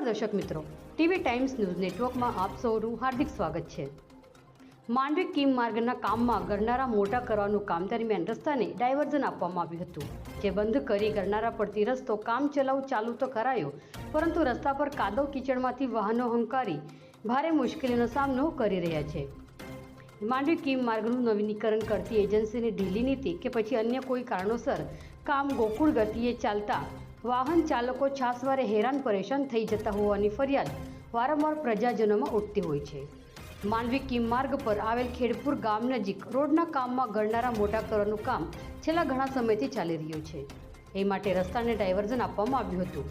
નમસ્કાર દર્શક મિત્રો, ટીવી ટાઈમ્સ ન્યૂઝ નેટવર્કમાં આપ સૌનું હાર્દિક સ્વાગત છે. માંડવી કીમ માર્ગના કામમાં ગરનારા મોટા કરવાનું કામ દરમિયાન રસ્તાને ડાયવર્ઝન આપવામાં આવ્યું હતું. જે બંધ કરી ગરનારા પડતી રસ્તો કામ ચલાવ ચાલુ તો કરાયો, પરંતુ રસ્તા પર કાદવ કીચડમાંથી વાહનો હંકારી ભારે મુશ્કેલીનો સામનો કરી રહ્યા છે. માંડવી કીમ માર્ગનું નવીનીકરણ કરતી એજન્સીની ઢીલી નીતિ કે પછી અન્ય કોઈ કારણોસર કામ ગોકુળ ગતિએ ચાલતા વાહન ચાલકો છાસવારે હેરાન પરેશાન થઈ જતા હોવાની ફરિયાદ વારંવાર પ્રજાજનોમાં ઉઠતી હોય છે. માંડવી કીમ માર્ગ પર આવેલ ખેડપુર ગામ નજીક રોડના કામમાં ગણનારા મોટા કરવાનું કામ છેલ્લા ઘણા સમયથી ચાલી રહ્યું છે. એ માટે રસ્તાને ડાયવર્ઝન આપવામાં આવ્યું હતું.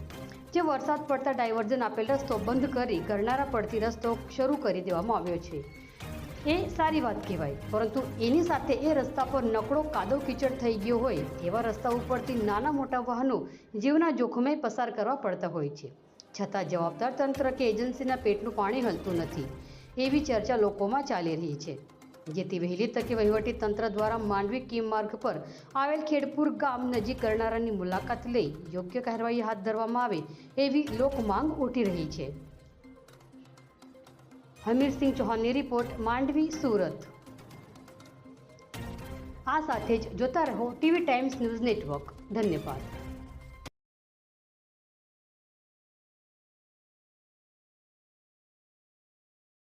જે વરસાદ પડતા ડાયવર્ઝન આપેલ રસ્તો બંધ કરી ગરનારા પડતી રસ્તો શરૂ કરી દેવામાં આવ્યો છે. એ સારી વાત કહેવાય. પરંતુ એની સાથે એ રસ્તા પર નકળો કાદો કીચડ થઈ ગયો હોય, એવા રસ્તા ઉપરથી નાના મોટા વાહનો જીવના જોખમે પસાર કરવા પડતા હોય છે. છતાં જવાબદાર તંત્ર કે એજન્સીના પેટનું પાણી હલતું નથી. એવી ચર્ચા લોકોમાં ચાલી રહી છે. જેથી વહેલી તકે વહીવટી તંત્ર દ્વારા માંડવી કીમ માર્ગ પર આવેલ ખેડપુર ગામ નજીક કરનારાની મુલાકાત લઈ યોગ્ય કાર્યવાહી હાથ ધરવામાં આવે એવી લોક માંગ ઉઠી રહી છે. હમીરસિંહ ચૌહાણની રિપોર્ટ માંડવી, સુરત. આ સાથે જ જોતા રહો ટીવી ટાઈમ્સ ન્યૂઝ નેટવર્ક. ધન્યવાદ.